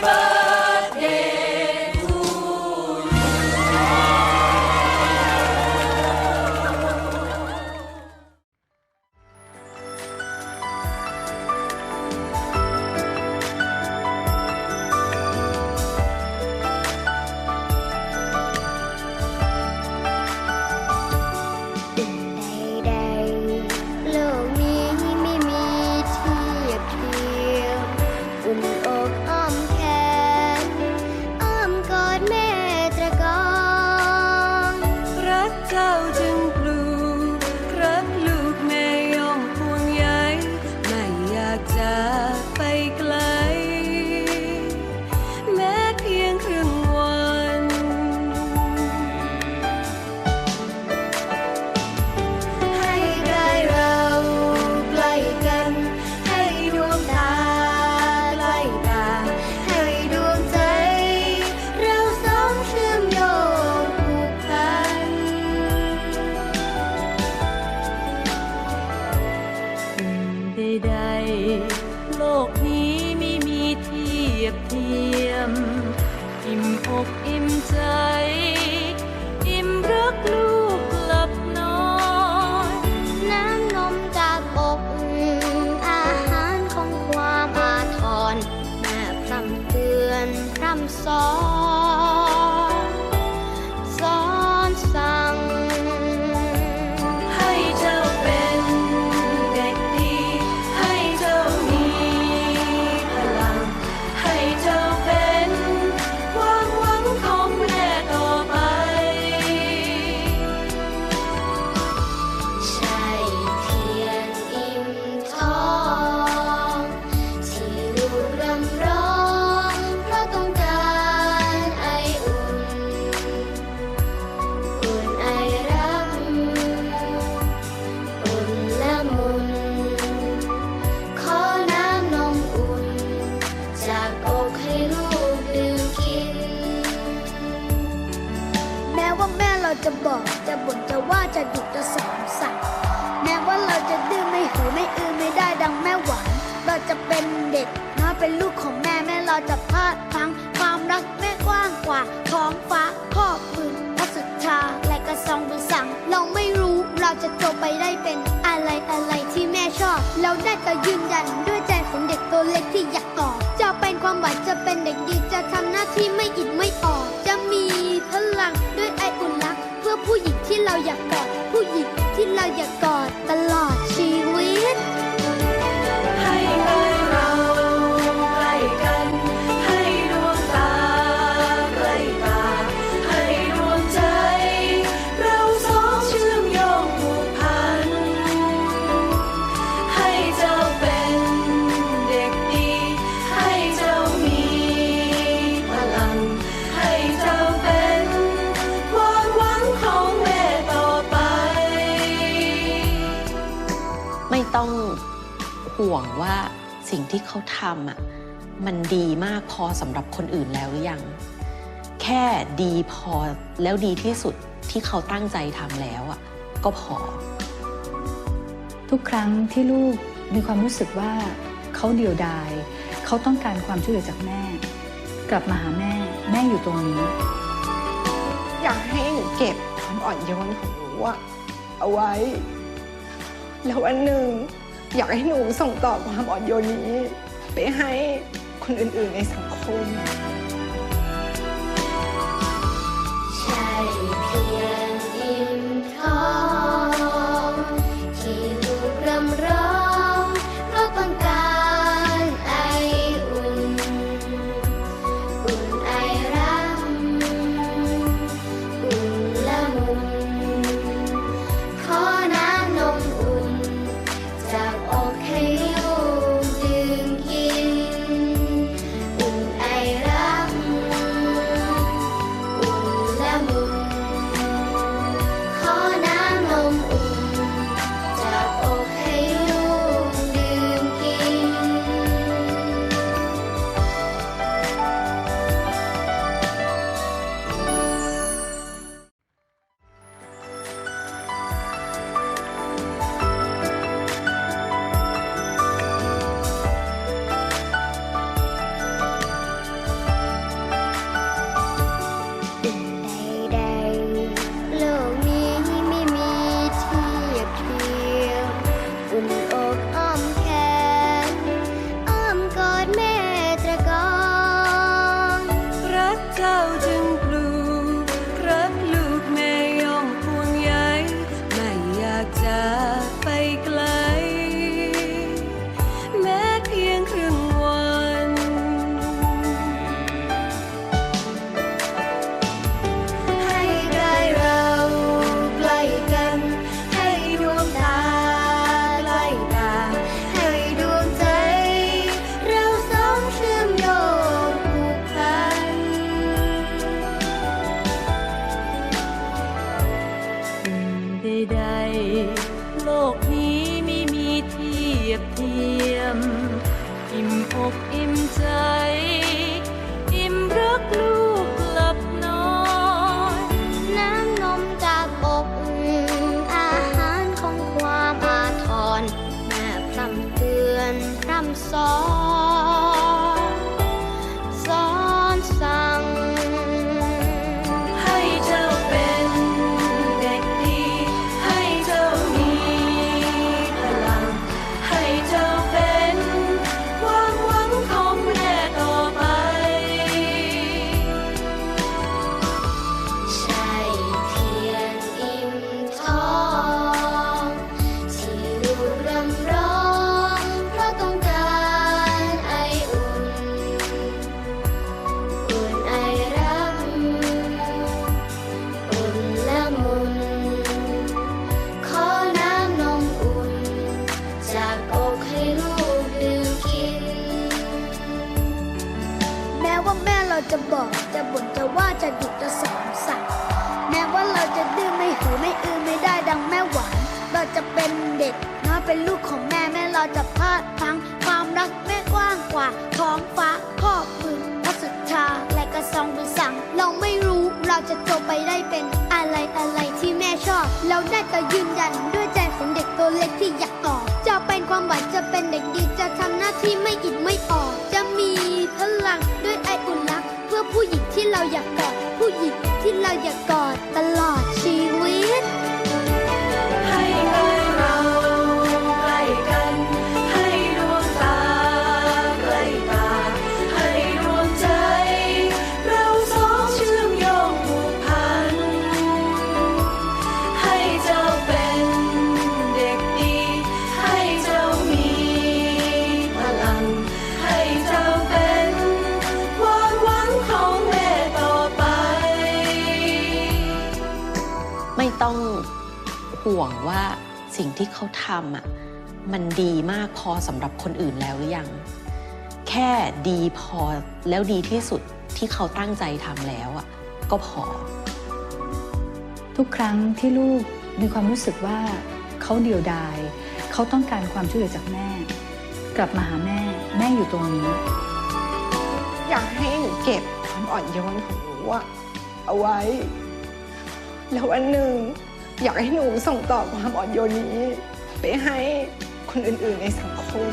birthday เป็นลูกของแม่แม่เราจะพาดพังความรักแม่กว้างกว่าท้องฟ้าครอบพื้นพระสุทธาและกระซองวิสัง เราไม่รู้เราจะโตไปได้เป็นอะไรอะไรที่แม่ชอบ เราได้แต่ยืนยันด้วยใจของเด็กตัวเล็กที่อยากต่อจะเป็นความหวังจะเป็นเด็กดีจะทำหน้าที่ไม่อิดไม่ออ ห่วงว่าสิ่งที่เขาทำอะมันดีมากพอสำหรับคนอื่นแล้วหรือยัง แค่ดีพอแล้วดีที่สุดที่เขาตั้งใจทำแล้วอะก็พอ ทุกครั้งที่ลูกมีความรู้สึกว่าเขาเดียวดาย เขาต้องการความช่วยเหลือจากแม่ กลับมาหาแม่ แม่อยู่ตรงนี้ อยากให้หนูเก็บความอ่อนโยนของหนูอะเอาไว้ แล้ววันหนึ่ง อยากให้หนูส่งต่อความอ่อนโยนนี้ ไปให้คนอื่นๆในสังคม ใช่เพียง ยบเทียม อิ่มอกอิ่มใจ อิ่มรักลูก จะบอกจะบ่นจะว่าจะดุจะสอนสั่งแม้ว่าเราจะดื้อไม่หือไม่อือไม่ได้ดังแม่หวานเราจะเป็นเด็กน้อยเป็นลูกของแม่แม่เราจะพลาดพลังความรักแม่กว้างกว่าท้องฟ้าครอบมือพระสุธาและกระซองไปสั่ง เราไม่รู้เราจะโตไปได้เป็นอะไรอะไรที่แม่ชอบ เราได้แต่ยืนยันด้วยใจของเด็กตัวเล็กที่อยากกอจะเป็นความหวังจะเป็นเด็กดีจะทำหน้าที่ไม่อิดไม่ออก จะมีพลัง ผู้หญิงที่เราอยากกอด ผู้หญิงที่เราอยากกอดตลอดชีวิต ห่วงว่าสิ่งที่เขาทำอะมันดีมากพอสำหรับคนอื่นแล้วหรือยัง แค่ดีพอแล้วดีที่สุดที่เขาตั้งใจทำแล้วอะก็พอ ทุกครั้งที่ลูกมีความรู้สึกว่าเขาเดียวดาย เขาต้องการความช่วยเหลือจากแม่ กลับมาหาแม่ แม่อยู่ตรงนี้ อยากให้หนูเก็บความอ่อนโยนของหนูอะเอาไว้ แล้ววันหนึ่ง อยากให้หนูส่งต่อความอ่อนโยนนี้ ไปให้คนอื่นๆในสังคม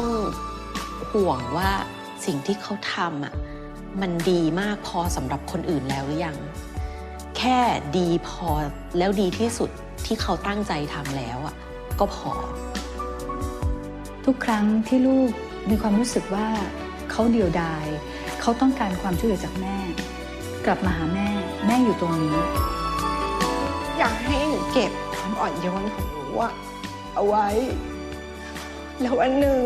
ต้องห่วงว่าสิ่งที่เขาทำอะมันดีมากพอสำหรับคนอื่นแล้วหรือยัง แค่ดีพอแล้วดีที่สุดที่เขาตั้งใจทำแล้วอะก็พอ ทุกครั้งที่ลูกมีความรู้สึกว่าเขาเดียวดาย เขาต้องการความช่วยเหลือจากแม่ กลับมาหาแม่แม่อยู่ตรงนี้ อยากให้หนูเก็บความอ่อนโยนของหนูอะเอาไว้ แล้ววันหนึ่ง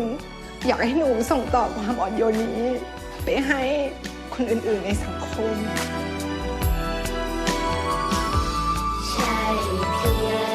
อยากให้หนูส่งต่อความอ่อนโยนนี้ ไปให้คนอื่นๆในสังคม ใช่เพียง